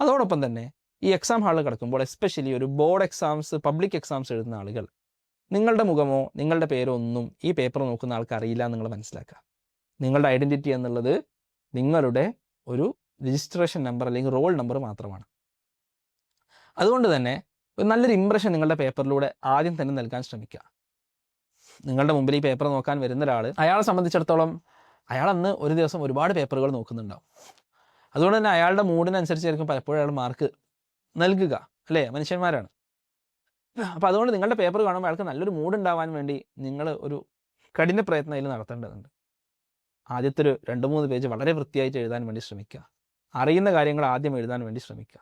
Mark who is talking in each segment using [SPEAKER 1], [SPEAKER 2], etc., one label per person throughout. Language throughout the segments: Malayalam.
[SPEAKER 1] അതോടൊപ്പം തന്നെ ഈ എക്സാം ഹാളിൽ കിടക്കുമ്പോൾ എസ്പെഷ്യലി ഒരു ബോർഡ് എക്സാംസ് പബ്ലിക് എക്സാംസ് എഴുതുന്ന ആളുകൾ നിങ്ങളുടെ മുഖമോ നിങ്ങളുടെ പേരോ ഒന്നും ഈ പേപ്പർ നോക്കുന്ന ആൾക്ക് അറിയില്ല നിങ്ങൾ മനസ്സിലാക്കുക. നിങ്ങളുടെ ഐഡന്റിറ്റി എന്നുള്ളത് നിങ്ങളുടെ ഒരു രജിസ്ട്രേഷൻ നമ്പർ അല്ലെങ്കിൽ റോൾ നമ്പർ മാത്രമാണ്. അതുകൊണ്ട് തന്നെ ഒരു നല്ലൊരു ഇമ്പ്രഷൻ നിങ്ങളുടെ പേപ്പറിലൂടെ ആദ്യം തന്നെ നൽകാൻ ശ്രമിക്കുക. നിങ്ങളുടെ മുമ്പിൽ ഈ പേപ്പർ നോക്കാൻ വരുന്ന ഒരാൾ അയാളെ സംബന്ധിച്ചിടത്തോളം അയാൾ അന്ന് ഒരു ദിവസം ഒരുപാട് പേപ്പറുകൾ നോക്കുന്നുണ്ടാവും. അതുകൊണ്ട് തന്നെ അയാളുടെ മൂഡിനനുസരിച്ചായിരിക്കും പലപ്പോഴും അയാൾ മാർക്ക് നൽകുക അല്ലേ? മനുഷ്യന്മാരാണ്. അപ്പോൾ അതുകൊണ്ട് നിങ്ങളുടെ പേപ്പർ കാണുമ്പോൾ അയാൾക്ക് നല്ലൊരു മൂഡ് ഉണ്ടാവാൻ വേണ്ടി നിങ്ങൾ ഒരു കഠിന പ്രയത്നം അതിൽ നടത്തേണ്ടതുണ്ട്. ആദ്യത്തെ ഒരു രണ്ട് മൂന്ന് പേജ് വളരെ വൃത്തിയായിട്ട് എഴുതാൻ വേണ്ടി ശ്രമിക്കുക. അറിയുന്ന കാര്യങ്ങൾ ആദ്യം എഴുതാൻ വേണ്ടി ശ്രമിക്കുക.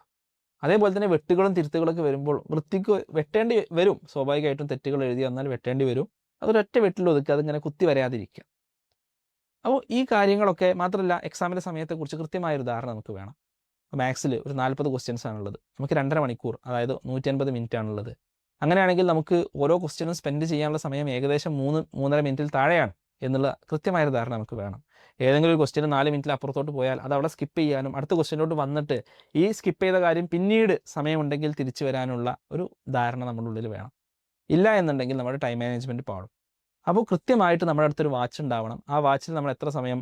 [SPEAKER 1] അതേപോലെ തന്നെ വെട്ടുകളും തിരുത്തുകളൊക്കെ വരുമ്പോൾ വൃത്തിക്ക് വെട്ടേണ്ടി വരും. സ്വാഭാവികമായിട്ടും തെറ്റുകൾ എഴുതി വന്നാൽ വെട്ടേണ്ടി വരും. അതൊരൊറ്റ വെട്ടിൽ ഒതുക്കുക അതിങ്ങനെ കുത്തി വരാതിരിക്കുക അപ്പോൾ ഈ കാര്യങ്ങളൊക്കെ മാത്രമല്ല എക്സാമിന്റെ സമയത്തെക്കുറിച്ച് കൃത്യമായ ഒരു ധാരണ നമുക്ക് വേണം. മാത്സിൽ ഒരു നാൽപ്പത് ക്വസ്റ്റ്യൻസ് ആണുള്ളത്. നമുക്ക് രണ്ടര മണിക്കൂർ അതായത് നൂറ്റി അൻപത് മിനിറ്റ് ആണുള്ളത് അങ്ങനെയാണെങ്കിൽ നമുക്ക് ഓരോ ക്വസ്റ്റ്യനും സ്പെൻഡ് ചെയ്യാനുള്ള സമയം ഏകദേശം മൂന്ന് മൂന്നര മിനിറ്റിൽ താഴെയാണ് എന്നുള്ള കൃത്യമായൊരു ധാരണ നമുക്ക് വേണം. ഏതെങ്കിലും ഒരു ക്വസ്റ്റ്യൻ നാല് മിനിറ്റിൽ അപ്പുറത്തോട്ട് പോയാൽ അത് അവിടെ സ്കിപ്പ് ചെയ്യാനും അടുത്ത ക്വസ്റ്റ്യനിലോട്ട് വന്നിട്ട് ഈ സ്കിപ്പ് ചെയ്ത കാര്യം പിന്നീട് സമയമുണ്ടെങ്കിൽ തിരിച്ചു വരാനുള്ള ഒരു ധാരണ നമ്മുടെ ഉള്ളിൽ വേണം. ഇല്ല എന്നുണ്ടെങ്കിൽ നമ്മുടെ ടൈം മാനേജ്മെന്റ് പാടും. അപ്പോൾ കൃത്യമായിട്ട് നമ്മുടെ അടുത്തൊരു വാച്ച് ഉണ്ടാവണം. ആ വാച്ചിൽ നമ്മൾ എത്ര സമയം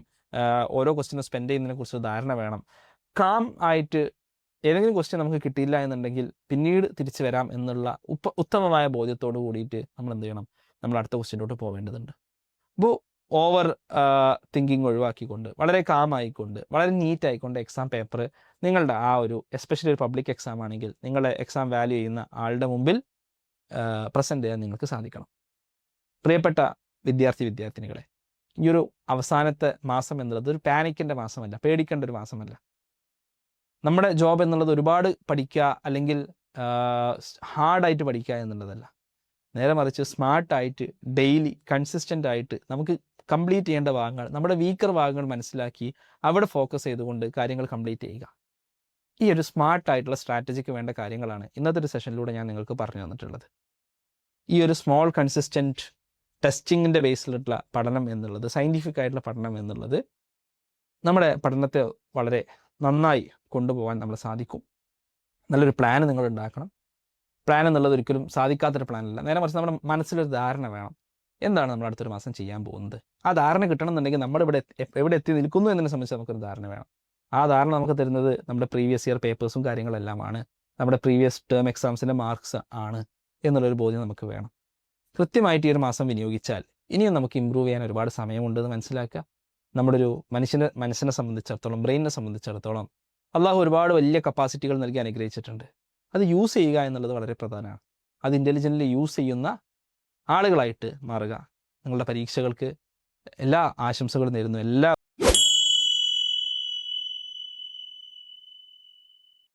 [SPEAKER 1] ഓരോ ക്വസ്റ്റിനും സ്പെൻഡ് ചെയ്യുന്നതിനെ കുറിച്ച് ധാരണ വേണം. കാം ആയിട്ട് ഏതെങ്കിലും ക്വസ്റ്റ്യൻ നമുക്ക് കിട്ടിയില്ല എന്നുണ്ടെങ്കിൽ പിന്നീട് തിരിച്ചു വരാം എന്നുള്ള ഉപ്പ ഉത്തമമായ ബോധ്യത്തോട് കൂടിയിട്ട് നമ്മൾ എന്ത് ചെയ്യണം? നമ്മൾ അടുത്ത ക്വസ്റ്റ്യനിലോട്ട് പോവേണ്ടതുണ്ട്. അപ്പോൾ ഓവർ തിങ്കിങ് ഒഴിവാക്കിക്കൊണ്ട് വളരെ കാം ആയിക്കൊണ്ട് വളരെ നീറ്റ് ആയിക്കൊണ്ട് എക്സാം പേപ്പർ നിങ്ങളുടെ ആ ഒരു എസ്പെഷ്യലി ഒരു പബ്ലിക് എക്സാം ആണെങ്കിൽ നിങ്ങളുടെ എക്സാം വാല്യൂ ചെയ്യുന്ന ആളുടെ മുമ്പിൽ പ്രസന്റ് ചെയ്യാൻ നിങ്ങൾക്ക് സാധിക്കണം. പ്രിയപ്പെട്ട വിദ്യാർത്ഥി വിദ്യാർത്ഥിനികളെ ഈ ഒരു അവസാനത്തെ മാസം എന്നുള്ളത് ഒരു പാനിക്കിന്റെ മാസമല്ല പേടിക്കേണ്ട ഒരു മാസമല്ല. നമ്മുടെ ജോബ് എന്നുള്ളത് ഒരുപാട് പഠിക്കുക അല്ലെങ്കിൽ ഹാർഡായിട്ട് പഠിക്കുക എന്നുള്ളതല്ല. നേരെ മറിച്ച് സ്മാർട്ടായിട്ട് ഡെയിലി കൺസിസ്റ്റന്റ് ആയിട്ട് നമുക്ക് കംപ്ലീറ്റ് ചെയ്യേണ്ട ഭാഗങ്ങൾ നമ്മുടെ വീക്കർ ഭാഗങ്ങൾ മനസ്സിലാക്കി അവിടെ ഫോക്കസ് ചെയ്തുകൊണ്ട് കാര്യങ്ങൾ കംപ്ലീറ്റ് ചെയ്യുക. ഈ ഒരു സ്മാർട്ടായിട്ടുള്ള സ്ട്രാറ്റജിക്ക് വേണ്ട കാര്യങ്ങളാണ് ഇന്നത്തെ ഒരു സെഷനിലൂടെ ഞാൻ നിങ്ങൾക്ക് പറഞ്ഞു തന്നിട്ടുള്ളത്. ഈ ഒരു സ്മോൾ കൺസിസ്റ്റന്റ് ടെസ്റ്റിങ്ങിന്റെ ബേസിലുള്ള പഠനം എന്നുള്ളത് സയന്റിഫിക് ആയിട്ടുള്ള പഠനം എന്നുള്ളത് നമ്മുടെ പഠനത്തെ വളരെ നന്നായി കൊണ്ടുപോകാൻ നമ്മളെ സാധിക്കും. നല്ലൊരു പ്ലാൻ നിങ്ങൾ ഉണ്ടാക്കണം പ്ലാൻ എന്നുള്ളത് ഒരിക്കലും സാധിക്കാത്തൊരു പ്ലാനല്ല നേരെ മറിച്ച് നമ്മുടെ മനസ്സിലൊരു ധാരണ വേണം. എന്താണ് നമ്മൾ അടുത്തൊരു മാസം ചെയ്യാൻ പോകുന്നത്? ആ ധാരണ കിട്ടണമെന്നുണ്ടെങ്കിൽ നമ്മൾ ഇവിടെ എവിടെ എത്തി നിൽക്കുന്നു എന്നതിനെ സംബന്ധിച്ച് നമുക്കൊരു ധാരണ വേണം. ആ ധാരണ നമുക്ക് തരുന്നത് നമ്മുടെ പ്രീവിയസ് ഇയർ പേപ്പേഴ്സും കാര്യങ്ങളെല്ലാമാണ്. നമ്മുടെ പ്രീവിയസ് ടേം എക്സാംസിന്റെ മാർക്സ് ആണ് എന്നുള്ളൊരു ബോധ്യം നമുക്ക് വേണം. കൃത്യമായിട്ട് ഈ ഒരു മാസം വിനിയോഗിച്ചാൽ ഇനിയും നമുക്ക് ഇമ്പ്രൂവ് ചെയ്യാൻ ഒരുപാട് സമയമുണ്ടെന്ന് മനസ്സിലാക്കുക. നമ്മുടെ ഒരു മനുഷ്യനെ മനസ്സിനെ സംബന്ധിച്ചിടത്തോളം ബ്രെയിനിനെ സംബന്ധിച്ചിടത്തോളം അള്ളാഹു ഒരുപാട് വലിയ കപ്പാസിറ്റികൾ നൽകി അനുഗ്രഹിച്ചിട്ടുണ്ട്. അത് യൂസ് ചെയ്യുക എന്നുള്ളത് വളരെ പ്രധാനമാണ്. അത് ഇന്റലിജന്റ്ലി യൂസ് ചെയ്യുന്ന ആളുകളായിട്ട് മാറുക. നിങ്ങളുടെ പരീക്ഷകൾക്ക് എല്ലാ ആശംസകളും നേരുന്നു. എല്ലാ